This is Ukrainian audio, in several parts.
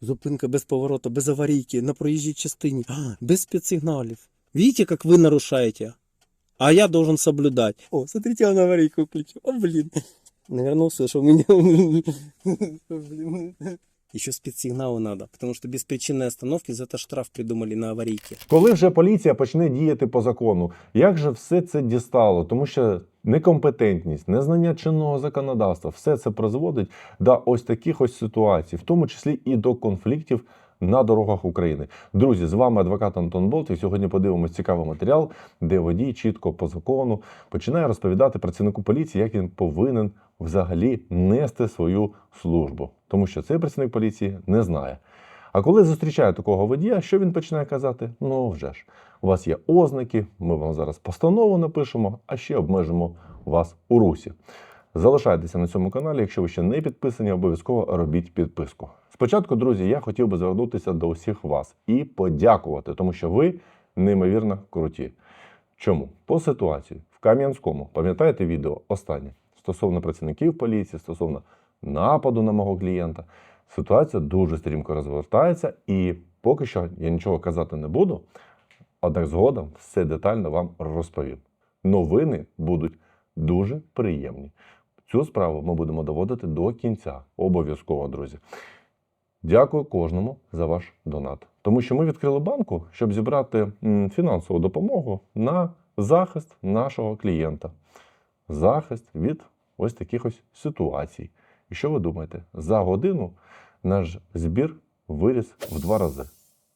Зупинка без повороту, без аварійки, на проїжджій частині, без спецсигналів. Видите, как вы нарушаете? А я должен соблюдать. О, смотрите, он аварийку включил. О, блин. Наверное, услышал меня. Блин. Еще спецсигналы надо, потому что без причинной остановки за это штраф придумали на аварийке. Коли вже поліція почне діяти по закону, як же все це дістало? Тому що некомпетентність, незнання чинного законодавства, все це призводить до ось таких ось ситуацій, в тому числі і до конфліктів на дорогах України. Друзі, з вами адвокат Антон Болт. І сьогодні подивимось цікавий матеріал, де водій чітко по закону починає розповідати працівнику поліції, як він повинен взагалі нести свою службу, тому що цей працівник поліції не знає. А коли зустрічає такого водія, що він починає казати? Ну вже ж, у вас є ознаки, ми вам зараз постанову напишемо, а ще обмежимо вас у русі. Залишайтеся на цьому каналі. Якщо ви ще не підписані, обов'язково робіть підписку. Спочатку, друзі, я хотів би звернутися до усіх вас і подякувати, тому що ви неймовірно круті. Чому? По ситуації в Кам'янському, пам'ятаєте відео останнє стосовно працівників поліції, стосовно нападу на мого клієнта. Ситуація дуже стрімко розвертається, і поки що я нічого казати не буду. Однак згодом все детально вам розповім. Новини будуть дуже приємні. Цю справу ми будемо доводити до кінця. Обов'язково, друзі. Дякую кожному за ваш донат. Тому що ми відкрили банку, щоб зібрати фінансову допомогу на захист нашого клієнта. Захист від ось таких ось ситуацій. І що ви думаєте? За годину наш збір виріс в два рази.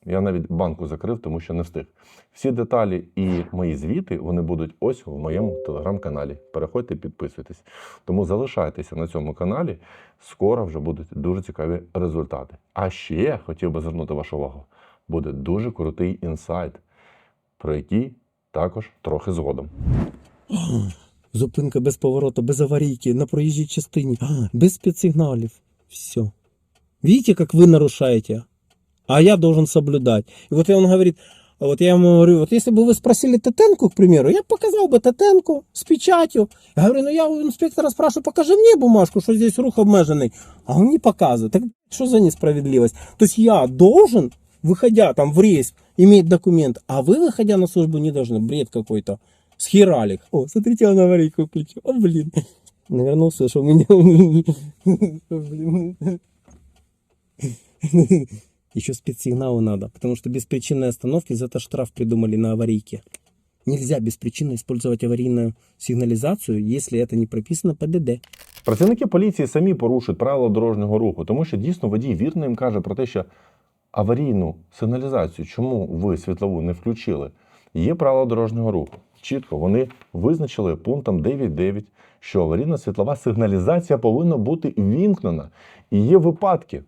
Я навіть банку закрив, тому що не встиг. Всі деталі і мої звіти вони будуть ось в моєму телеграм-каналі. Переходьте, підписуйтесь. Тому залишайтеся на цьому каналі. Скоро вже будуть дуже цікаві результати. А ще хотів би звернути вашу увагу: буде дуже крутий інсайт, про який також трохи згодом. Зупинка без повороту, без аварийки, на проезжей частине, а, без спецсигналів. Все. Видите, как вы нарушаете? А я должен соблюдать. И вот он говорит, а вот я ему говорю, вот если бы вы спросили Татенку, к примеру, я бы показал бы Татенку с печатью. Я говорю, ну я у инспектора спрашиваю, покажи мне бумажку, что здесь рух обмеженный. А он не показывает. Так что за несправедливость? То есть я должен, выходя там в рейс, иметь документ, а вы, выходя на службу, не должны. Бред какой-то. Схералик. О, смотрите, он аварийку включил. О, блин. Наверное, услышал меня. О, блин. Еще спецсигналы надо, потому что без причинной остановки за это штраф придумали на аварийке. Нельзя беспричинно использовать аварийную сигнализацию, если это не прописано по ДД. Працівники поліції самі порушують правила дорожнього руху, тому що дійсно водій вірно їм каже про те, що аварійну сигналізацію, чому ви світлову не включили, є правила дорожнього руху. Чітко вони визначили пунктом 9.9, що аварійна світлова сигналізація повинна бути вімкнена. І є випадки,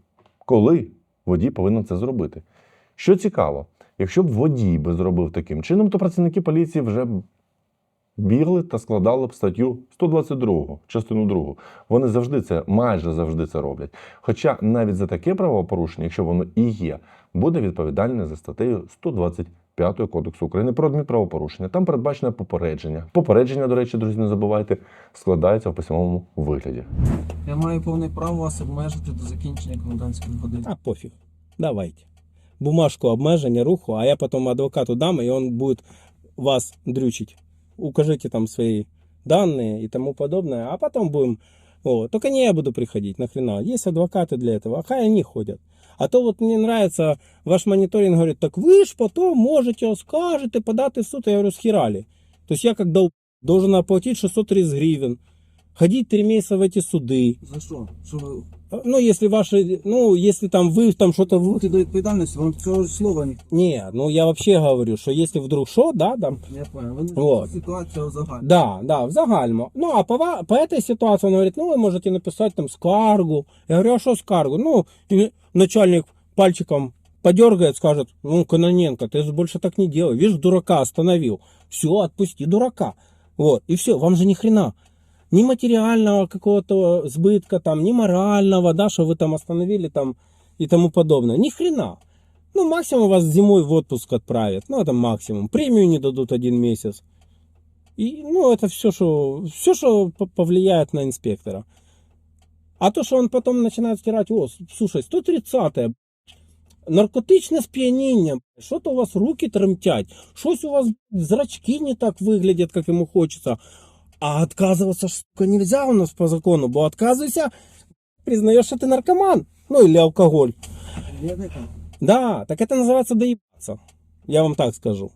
коли водій повинен це зробити. Що цікаво, якщо б водій би зробив таким чином, то працівники поліції вже бігли та складали б статтю 122, частину 2. Вони завжди це, майже завжди це роблять. Хоча навіть за таке правопорушення, якщо воно і є, буде відповідальне за статтею 125 Кодексу України про адмінправопорушення. Там передбачене попередження. Попередження, до речі, друзі, не забувайте, складається в письмовому вигляді. Я маю повне право вас обмежити до закінчення комендантської години. А пофиг. Давайте. Бумажку обмеження руху, а я потом адвокату дам, и он будет вас дрючить. Укажите там свои данные и тому подобное, а потом будем... Вот. Только не я буду приходить, нахрена. Есть адвокаты для этого, а хай они ходят. А то вот мне нравится, ваш мониторинг говорит, так вы ж потом можете скажете подать в суд. Я говорю, схерали. То есть я как дол- должен оплатить 630 гривен, ходить три месяца в эти суды. За що? Що ви Ну, если ваши, ну, если там вы там что-то... вы- будете до відповідальності, вам цього ж слова ні. Не, ну я вообще говорю, что если вдруг что, да, там, Я понял. Ви не Вот. ситуація взагалі. да, да, в загальмо. Ну, а по, ва- по этой ситуации он говорит, ну, вы можете написать там скаргу. Я говорю, а что скаргу? Ну, и начальник пальчиком подергает, скажет, ну, Кононенко, ты же больше так не делай. Видишь, дурака остановил. Все, отпусти дурака. Вот, и все, вам же ни хрена. Ни материального какого-то сбытка там, ни морального, да, что вы там остановили там и тому подобное. Ни хрена. Ну, максимум вас зимой в отпуск отправят. Ну, это максимум. Премию не дадут один месяц. И, ну, это все, что, все, что по- повлияет на инспектора. А то, что он потом начинает стирать, о, слушай, 130 наркотичне сп'яніння, що-то у вас руки тремтять, щось у вас зрачки не так выглядят, как ему хочется. А отказываться, ж, сука, нельзя у нас по закону, бо отказывайся, признаешь, что ты наркоман, ну или алкоголь. Вірника? Да, так это называется доебаться. Я вам так скажу.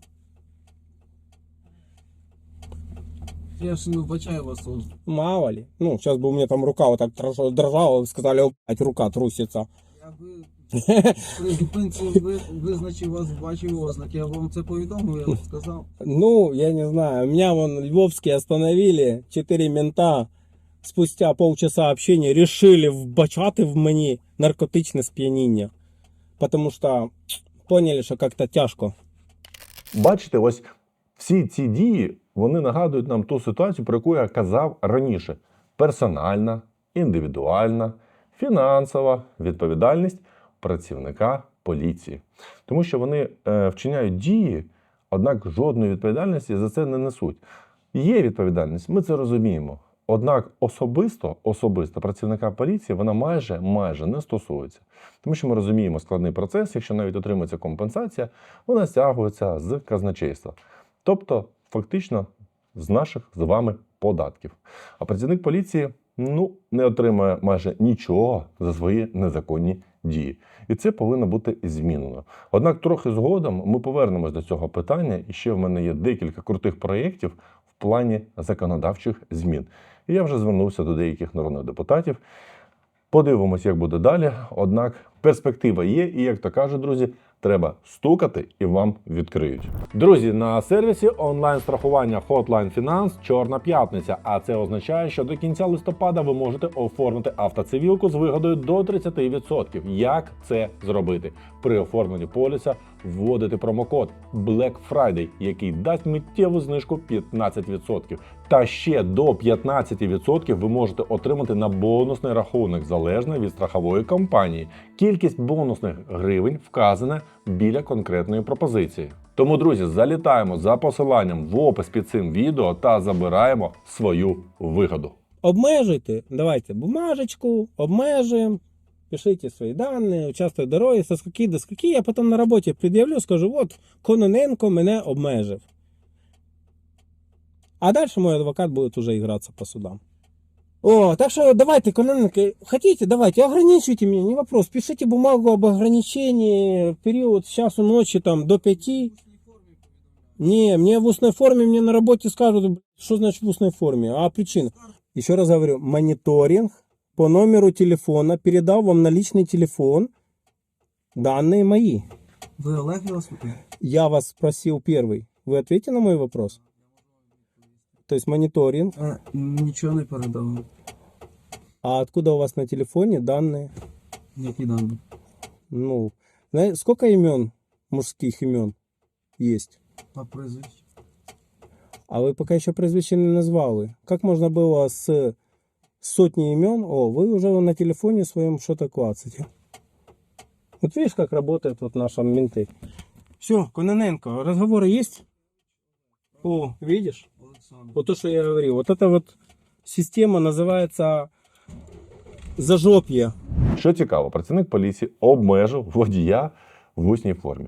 Я ж не вбачаю вас тут. Мало ли. Ну, сейчас бы у меня там рука вот так дрожала, дрожала, вы сказали, о, блядь, рука трусится. Я би при зупинці визначив вас, бачив ознаки. Я вам це повідомив, я вам сказав. Ну, я не знаю. Меня вон львовские остановили, четыре мента спустя полчаса общения решили вбачати в мені наркотичне сп'яніння. Потому что поняли, що как-то тяжко. Бачите, ось всі ці дії вони нагадують нам ту ситуацію, про яку я казав раніше: персональна, індивідуальна, фінансова відповідальність працівника поліції. Тому що вони е, вчиняють дії, однак жодної відповідальності за це не несуть. Є відповідальність, ми це розуміємо. Однак особисто, особисто працівника поліції вона майже майже не стосується. Тому що ми розуміємо складний процес, якщо навіть отримується компенсація, вона стягується з казначейства. Тобто, фактично, з наших з вами податків. А працівник поліції ну, не отримує майже нічого за свої незаконні дії. І це повинно бути змінено. Однак, трохи згодом ми повернемось до цього питання, і ще в мене є декілька крутих проєктів в плані законодавчих змін. І я вже звернувся до деяких народних депутатів. Подивимось, як буде далі. Однак перспектива є, і як то кажуть, друзі, треба стукати і вам відкриють. Друзі, на сервісі онлайн страхування Hotline Finance Чорна п'ятниця. А це означає, що до кінця листопада ви можете оформити автоцивілку з вигодою до 30%. Як це зробити? При оформленні поліса вводити промокод Black Friday, який дасть миттєву знижку 15%. Та ще до 15% ви можете отримати на бонусний рахунок залежно від страхової компанії. Кількість бонусних гривень вказана біля конкретної пропозиції. Тому, друзі, залітаємо за посиланням в опис під цим відео та забираємо свою вигоду. Обмежуйте, давайте бумажечку, обмежуємо, пишите свої дані, участвуйте в дорозі, со скольки до скольки, я потім на роботі пред'явлю, скажу, от Кононенко мене обмежив. А дальше мой адвокат будет уже играться по судам. О, так что давайте, Кононенко, хотите, давайте, ограничивайте меня, не вопрос. Пишите бумагу об ограничении в период с часу ночи там до пяти. Не, мне в устной форме, мне на работе скажут, «Б***ь, что значит в устной форме, а причина. Еще раз говорю, мониторинг по номеру телефона передал вам на личный телефон данные мои. Ви Олег Велосипед? Я вас спросил первый. Вы ответите на мой вопрос? То есть мониторинг. А, нічого не передав. А откуда у вас на телефоне данные? Які дані? Ну, зна- сколько имен, мужских имен есть? А прізвище? А вы пока еще прозвище не назвали. Как можно было с сотни имен, о, вы уже на телефоне своем что-то клацаете. Вот видишь, как работают вот наши менты. Все, Кононенко, разговоры есть? О, видишь? Олександр. Вот то, что я говорил. Вот эта вот система называется зажопье. Що цікаво, працівник поліції обмежив водія в усній формі.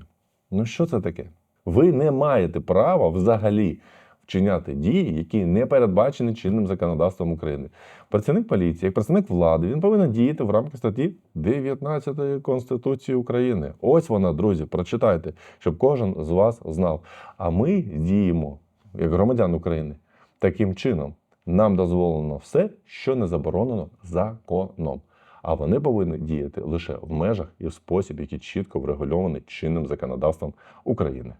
Ну що це таке? Ви не маєте права взагалі вчиняти дії, які не передбачені чинним законодавством України. Працівник поліції, як представник влади, він повинен діяти в рамках статті 19 Конституції України. Ось вона, друзі, прочитайте, щоб кожен з вас знав. А ми діємо як громадян України таким чином. Нам дозволено все, що не заборонено законом. А вони повинні діяти лише в межах і в спосіб, який чітко врегульований чинним законодавством України.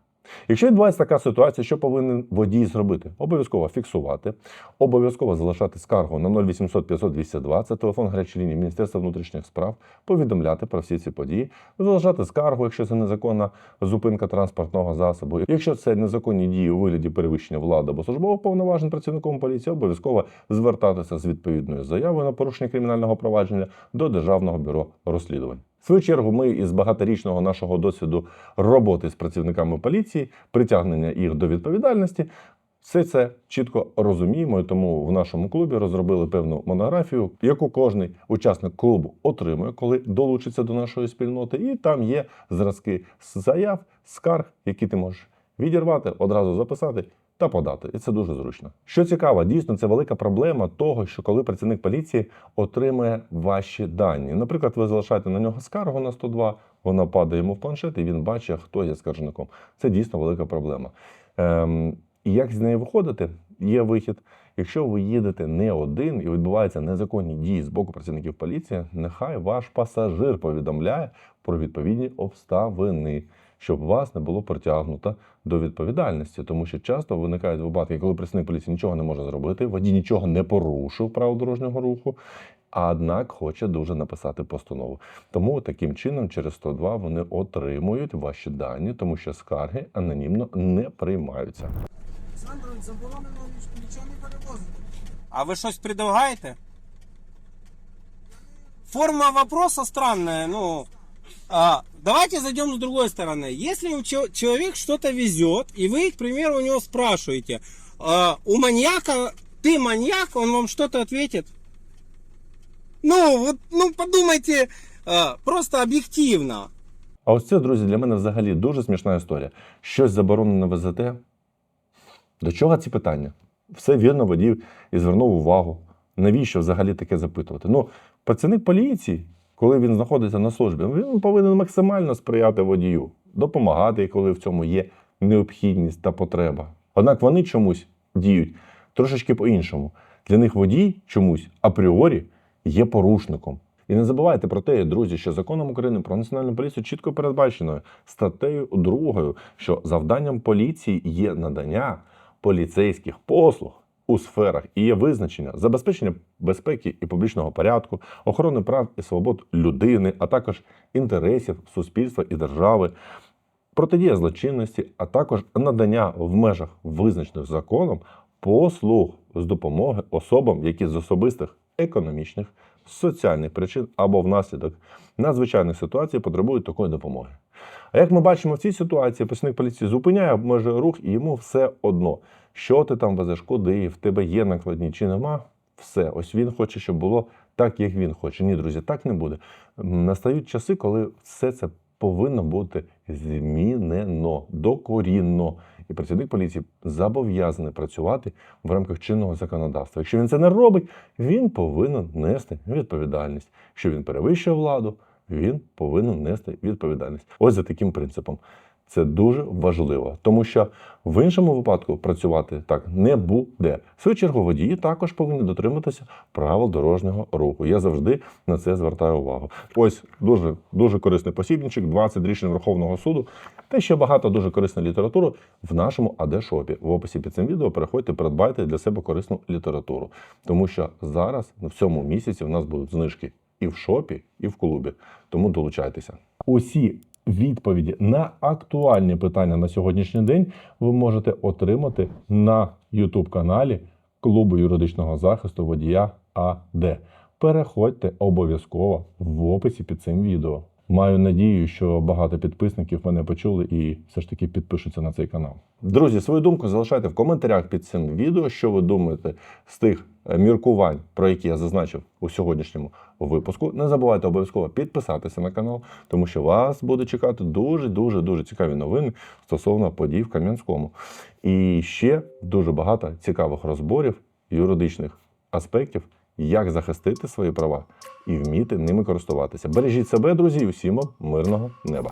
Якщо відбувається така ситуація, що повинен водій зробити? Обов'язково фіксувати, обов'язково залишати скаргу на 0800 500 202, це телефон гарячої лінії Міністерства внутрішніх справ, повідомляти про всі ці події, залишати скаргу, якщо це незаконна зупинка транспортного засобу. Якщо це незаконні дії у вигляді перевищення влади або службових повноважень працівником поліції, обов'язково звертатися з відповідною заявою на порушення кримінального провадження до Державного бюро розслідувань. Свою чергу, ми із багаторічного нашого досвіду роботи з працівниками поліції, притягнення їх до відповідальності, Все це чітко розуміємо, і тому в нашому клубі розробили певну монографію, яку кожний учасник клубу отримує, коли долучиться до нашої спільноти. І там є зразки заяв, скарг, які ти можеш відірвати, одразу записати та подати. І це дуже зручно. Що цікаво, дійсно це велика проблема того, що коли працівник поліції отримує ваші дані. Наприклад, ви залишаєте на нього скаргу на 102, вона падає йому в планшет, і він бачить, хто є скаржником. Це дійсно велика проблема. Ем, і як з неї виходити? Є вихід. Якщо ви їдете не один і відбуваються незаконні дії з боку працівників поліції, нехай ваш пасажир повідомляє про відповідні обставини, щоб вас не було притягнуто до відповідальності, тому що часто виникають випадки, коли працівник поліції нічого не може зробити, водій нічого не порушив правил дорожнього руху, а однак хоче дуже написати постанову. Тому таким чином, через 102 вони отримують ваші дані, тому що скарги анонімно не приймаються. Олександрович, заборонено нічого не перевозити. А ви щось предлагаєте? Форма вопроса странная, ну... а, давайте зайдем с другой стороны. Если у чел- человек что-то везет, и вы, к примеру, у него спрашиваете, а, у маньяка, ты маньяк, он вам что-то ответит? Ну, вот, ну, подумайте а, просто объективно. А ось це, друзі, для мене взагалі дуже смішна історія. Щось заборонене везете. До чого ці питання? Все вірно водій і звернув увагу. Навіщо взагалі таке запитувати? Ну, працівник поліції, коли він знаходиться на службі, він повинен максимально сприяти водію, допомагати, коли в цьому є необхідність та потреба. Однак вони чомусь діють трошечки по-іншому. Для них водій чомусь апріорі є порушником. І не забувайте про те, друзі, що законом України про національну поліцію чітко передбачено статтею 2, що завданням поліції є надання поліцейських послуг у сферах і є визначення забезпечення безпеки і публічного порядку, охорони прав і свобод людини, а також інтересів суспільства і держави, протидія злочинності, а також надання в межах визначених законом послуг з допомоги особам, які з особистих економічних, соціальних причин або внаслідок надзвичайних ситуацій потребують такої допомоги. А як ми бачимо в цій ситуації, працівник поліції зупиняє, обмежує рух, і йому все одно, що ти там везеш, куди, в тебе є накладні чи нема. Все, ось він хоче, щоб було так, як він хоче. Ні, друзі, так не буде. Настають часи, коли все це повинно бути змінено докорінно. І працівник поліції зобов'язаний працювати в рамках чинного законодавства. Якщо він це не робить, він повинен нести відповідальність. Якщо він перевищує владу, він повинен нести відповідальність. Ось за таким принципом. Це дуже важливо, тому що в іншому випадку працювати так не буде. В свою чергу водії також повинні дотриматися правил дорожнього руху. Я завжди на це звертаю увагу. Ось дуже дуже корисний посібничок, 20 рішень Верховного суду. Та ще багато дуже корисної літератури в нашому АД-шопі. В описі під цим відео переходьте, придбайте для себе корисну літературу. Тому що зараз, в цьому місяці, у нас будуть знижки і в шопі, і в клубі. Тому долучайтеся. Усі відповіді на актуальні питання на сьогоднішній день ви можете отримати на YouTube каналі клубу юридичного захисту водія АД. Переходьте обов'язково в описі під цим відео. Маю надію, що багато підписників мене почули і все ж таки підпишуться на цей канал. Друзі, свою думку залишайте в коментарях під цим відео, що ви думаєте з тих е, міркувань, про які я зазначив у сьогоднішньому випуску. Не забувайте обов'язково підписатися на канал, тому що вас буде чекати дуже дуже дуже цікаві новини стосовно подій в Кам'янському. І ще дуже багато цікавих розборів юридичних аспектів, як захистити свої права і вміти ними користуватися. Бережіть себе, друзі, і усім мирного неба.